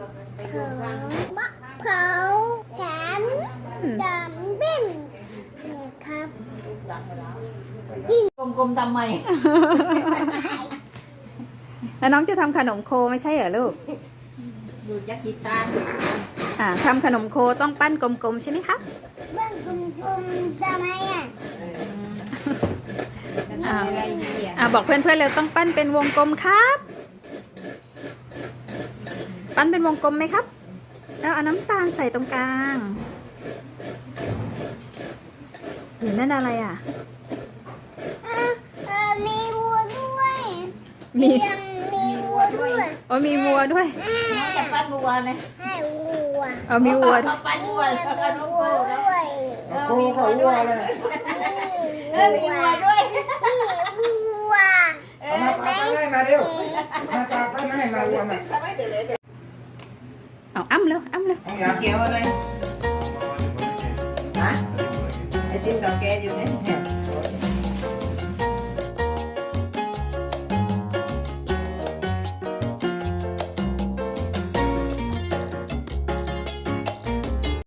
เขามะพร้าวแขนดำบิ้นเนี่ยครับกลมๆทำไม แล้วน้องจะทำขนมโคไม่ใช่เหรอลูก ดูจักกีตาร์อ่าทำขนมโคต้องปั้นกลมๆใช่ไหมครับเบื้องกลมๆทำไมอะอ่าอะไรเนี่ยอ่าบอกเพื่อนๆเลยต้องปั้นเป็นวงกลมครับ ปั้นเป็นวงกลมไหมครับ แล้วเอาน้ำตาลใส่ตรงกลางหรือนั่นอะไรอะเออเออมีวัวด้วย มียังมีวัวด้วยโอ้มีวัวด้วยน้องจะปั้นวัวนะให้วัวเอามีวัวด้วยเขาปั้นวัวแล้วก็น้องวัโก้วแล้วด้วยเออมีวัวด้วยเออมีวัวด้วยนี่วัวเอเอาอมาปาให้มาเร็วมาปาให้มารวมอะ เอาอ้ำแล้วอ้ำแล้วเอาอย่างเกี่ยวอะไรฮะไอติมกับแกอยู่เนี่ย